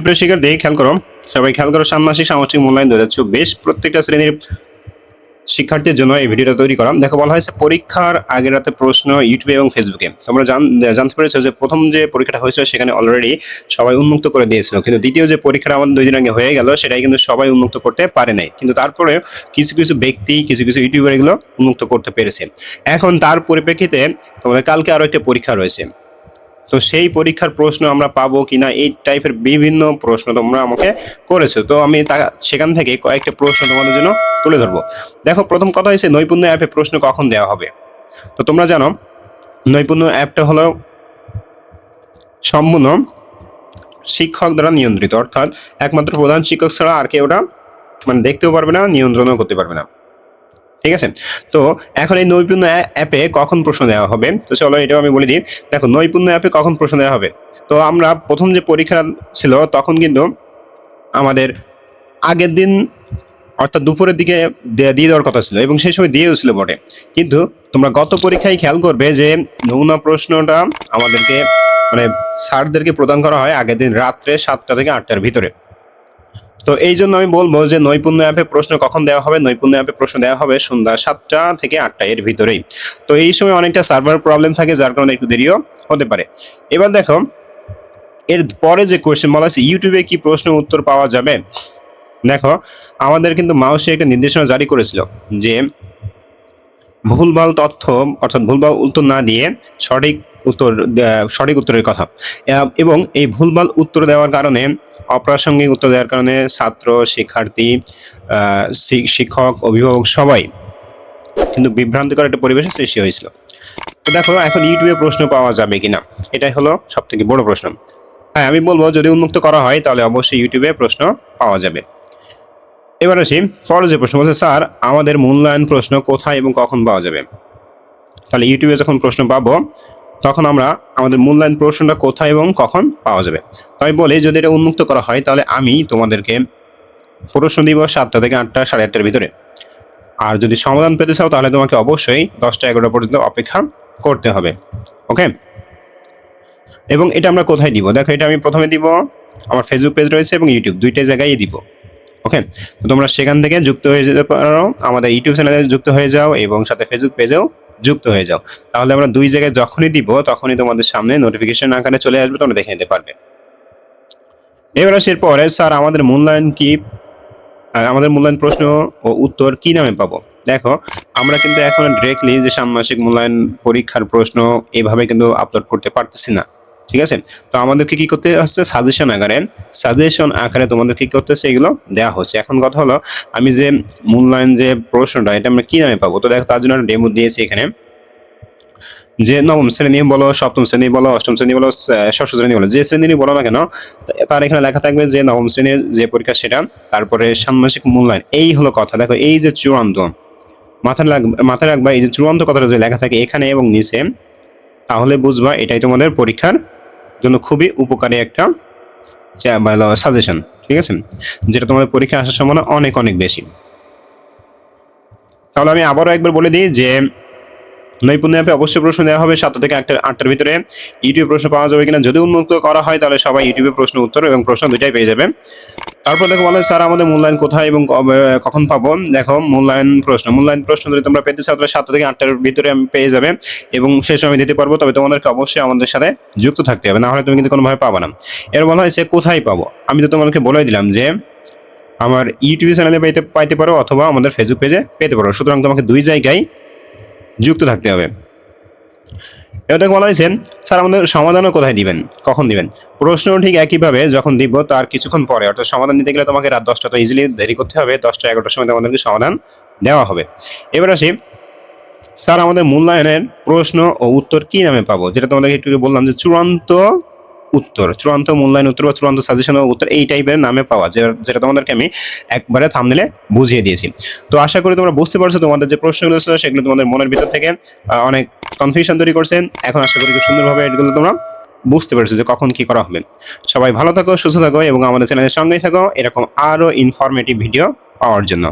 সুপ্রিয় শিক্ষার্থী, খেয়াল করো। সবাই খেয়াল করো, ষান্মাসিক সামাজিক মূল্যায়ন দু হাজার চব্বিশ প্রত্যেকটা শ্রেণির শিক্ষার্থীর জন্য এই ভিডিওটা তৈরি করা। দেখো, বলা হয়েছে পরীক্ষার আগের রাতে প্রশ্ন ইউটিউবে এবং ফেসবুকে। তোমরা জানতে পেরেছ যে প্রথম যে পরীক্ষাটা হয়েছিল সেখানে অলরেডি সবাই উন্মুক্ত করে দিয়েছিল। কিন্তু দ্বিতীয় যে পরীক্ষাটা আমাদের দুই দিন আগে হয়ে গেল, সেটাই কিন্তু সবাই উন্মুক্ত করতে পারে নাই। কিন্তু তারপরে কিছু কিছু ব্যক্তি, কিছু কিছু ইউটিউবার এগুলো উন্মুক্ত করতে পেরেছে। এখন তার পরিপ্রেক্ষিতে তোমাদের কালকে আরও একটা পরীক্ষা রয়েছে। তো সেই পরীক্ষার প্রশ্ন আমরা পাবো কিনা এই টাইপের বিভিন্ন প্রশ্ন তোমরা আমাকে করেছ। তো আমি সেখান থেকে কয়েকটা প্রশ্ন তোমাদের জন্য তুলে ধরবো। দেখো, প্রথম কথা হয়েছে নৈপুণ্য অ্যাপে প্রশ্ন কখন দেওয়া হবে? তো তোমরা জানো, নৈপুণ্য অ্যাপটা হলো সম্পূর্ণ শিক্ষক দ্বারা নিয়ন্ত্রিত। অর্থাৎ একমাত্র প্রধান শিক্ষক ছাড়া আর কেউ ওটা মানে দেখতেও পারবে না, নিয়ন্ত্রণও করতে পারবে না। ঠিক আছে? তো এখন এই নৈপুণ্য অ্যাপে কখন প্রশ্ন দেওয়া হবে? তো চলো এটাও আমি বলে দিই। দেখো, নৈপুণ্য অ্যাপে কখন প্রশ্ন দেওয়া হবে? তো আমরা প্রথম যে পরীক্ষা ছিল, তখন কিন্তু আমাদের আগের দিন, অর্থাৎ দুপুরের দিকে দিয়ে দেওয়ার কথা ছিল এবং সেই সময় দিয়েও ছিল বটে। কিন্তু তোমরা গত পরীক্ষায় খেয়াল করবে যে নমুনা প্রশ্নটা আমাদেরকে মানে স্যারদেরকে প্রদান করা হয় আগের দিন রাত্রে সাতটা থেকে আটটার ভিতরে। তো এই জন্য আমি বলব যে নৈপুণ্য অ্যাপে প্রশ্ন কখন দেওয়া হবে? নৈপুণ্য অ্যাপে প্রশ্ন দেওয়া হবে সন্ধ্যা সাতটা থেকে আটটা এর ভিতরেই। তো এই সময় অনেকটা সার্ভার প্রবলেম থাকে, যার কারণে একটু দেরিও হতে পারে। এবার দেখো, এর পরে যে কোয়েশ্চেন বলা আছে ইউটিউবে কি প্রশ্ন উত্তর পাওয়া যাবে? দেখো, আমাদের কিন্তু মাউসে একটা নির্দেশনা জারি করেছিল যে ভুলভাল তথ্য অর্থাৎ ভুলভাল উত্তর না দিয়ে সঠিক উত্তর সঠিক উত্তরের কথা। এবং এই ভুলভাল উত্তর দেওয়ার কারণে, অপ্রাসঙ্গিক উত্তর দেওয়ার কারণে ছাত্র, শিক্ষার্থী শিক্ষক, অভিভাবক সবাই কিন্তু বিভ্রান্তিকর একটা পরিবেশের সৃষ্টি হয়েছিল। তো দেখো, এখন ইউটিউবে প্রশ্ন পাওয়া যাবে কিনা? এটাই হলো সব থেকে বড় প্রশ্ন। হ্যাঁ আমি বলব, যদি উন্মুক্ত করা হয়, তাহলে অবশ্যই ইউটিউবে প্রশ্ন পাওয়া যাবে। এবার আসি পরে যে প্রশ্ন বলছে, স্যার, আমাদের মূল্যায়ন প্রশ্ন কোথায় এবং কখন পাওয়া যাবে? তাহলে ইউটিউবে যখন প্রশ্ন পাবো তখন আমরা আমাদের মূল্যায়ন প্রশ্নটা কোথায় এবং কখন পাওয়া যাবে? তাই বলে, যদি এটা উন্মুক্ত করা হয়, তাহলে আমি তোমাদেরকে প্রশ্ন দিব সাতটা থেকে আটটা, সাড়ে আটটার ভিতরে। আর যদি সমাধান পেতে চাও, তাহলে তোমাকে অবশ্যই দশটা এগারোটা পর্যন্ত অপেক্ষা করতে হবে। ওকে? এবং এটা আমরা কোথায় দিব? দেখো, এটা আমি প্রথমে দিব আমার ফেসবুক পেজ রয়েছে এবং ইউটিউব দুইটা জায়গায় দিব। ওকে? তো তোমরা সেখান থেকে যুক্ত হয়ে যেতে পারো, আমাদের ইউটিউব চ্যানেলে যুক্ত হয়ে যাও এবং সাথে ফেসবুক পেজেও যুক্ত হয়ে যাও। তাহলে আমরা দুই জায়গায় যখনই দিব, তখনই তোমাদের সামনে নোটিফিকেশন আকারে চলে আসবে, তোমরা দেখে নিতে পারবে। এবার আসের পরে স্যার, আমাদের মূল্যায়ন কি? আমাদের মূল্যায়ন প্রশ্ন ও উত্তর কি নামে পাবো? দেখো, আমরা কিন্তু এখন ডিরেক্টলি যে ষান্মাসিক মূল্যায়ন পরীক্ষার প্রশ্ন এভাবে কিন্তু আপলোড করতে পারতেছি না। ঠিক আছে? তো আমাদেরকে কি করতে হচ্ছে? সাজেশন আকারে। সাজেশন আকারে তোমাদের কি করতেছে এগুলো দেওয়া হচ্ছে। এখন কথা হলো, আমি যে মূল্যায়ন যে প্রশ্নটা, এটা আমরা কি নামে পাবো? তো দেখো, তার জন্য একটা ডেমো দিয়েছি এখানে। যে নবম শ্রেণি বলো, সপ্তম শ্রেণি বলো, অষ্টম শ্রেণি বলো ষষ্ঠ শ্রেণি বলো, যে শ্রেণি বলো না কেন, তার এখানে লেখা থাকবে যে নবম শ্রেণির যে পরীক্ষা সেটা, তারপরে ষান্মাসিক মূল্যায়ন, এই হলো কথা। দেখো, এই যে চূড়ান্ত, মাথায় লাগ মাথায় রাখবা, এই যে চূড়ান্ত কথাটা যদি লেখা থাকে এখানে এবং নিচে, তাহলে বুঝবা এটাই তোমাদের পরীক্ষার জন্য খুবই উপকারী একটা সাজেশন ঠিক আছে? যেটা তোমাদের পরীক্ষা আসার সম্ভাবনা অনেক অনেক বেশি। তাহলে আমি আবারও একবার বলে দিই যে, নৈপুণ্য অ্যাপে অবশ্যই প্রশ্ন দেওয়া হবে, সাতটা থেকে আটটা আটটার ভিতরে ইউটিউবে প্রশ্ন পাওয়া যাবে কিনা। যদি উন্মুক্ত করা হয়, তাহলে সবাই ইউটিউবে প্রশ্ন উত্তর এবং প্রশ্ন দুটাই পেয়ে যাবে। তারপর দেখো বলে স্যার আমাদের মূল্যায়ন কোথায় এবং কখন পাবো? দেখো, মূল্যায়ন প্রশ্ন। মূল্যায়ন প্রশ্ন যদি তোমরা পেতে চাও, তাহলে সাতটা থেকে আটটার ভিতরে আমি পেয়ে যাবে এবং সেই সময় দিতে পারব। তবে তোমাদেরকে অবশ্যই আমাদের সাথে যুক্ত থাকতে হবে, না হলে তুমি কিন্তু কোনোভাবে পাবে না। এর বলা হয়েছে, কোথায় পাবো? আমি তো তোমাদেরকে বলে দিলাম যে, আমার ইউটিউব চ্যানেলে পাইতে পাইতে পারো অথবা আমাদের ফেসবুক পেজে পেতে পারো। সুতরাং তোমাকে দুই জায়গায় যুক্ত থাকতে হবে। দেখো বলা হয়েছে, স্যার, আমাদের সমাধানও কোথায় দিবেন? কখন দিবেন? প্রশ্ন ঠিক একইভাবে যখন দিব, তার কিছুক্ষণ পরে, অর্থাৎ সমাধান দিতে গেলে তোমাকে রাত দশটা তো ইজিলি দেরি করতে হবে, দশটা এগারোটার সময় তোমাদেরকে সমাধান দেওয়া হবে। এবার আসি, স্যার, আমাদের মূল্যায়নের প্রশ্ন ও উত্তর কি নামে পাবো? যেটা তোমাদেরকে একটু বললাম যে, চূড়ান্ত উত্তর, চূড়ান্ত মূল্যায়ন উত্তর বা চূড়ান্ত সাজেশন উত্তর এই টাইপের নামে পাওয়া যেটা তোমাদেরকে আমি একবারে থামনেলে বুঝিয়ে দিয়েছি। তো আশা করি তোমরা বুঝতে পারছ তোমাদের যে প্রশ্নগুলো ছিল, সেগুলো তোমাদের মনের ভিতর থেকে অনেক কনফিউশন তৈরি করছে। এখন আশা করি খুব সুন্দরভাবে এগুলো তোমরা বুঝতে পারছ যে কখন কি করা হবে। সবাই ভালো থাকো, সুস্থ থাকো এবং আমাদের চ্যানেলের সঙ্গেই থাকো। এরকম আরও ইনফরমেটিভ ভিডিও পাওয়ার জন্য।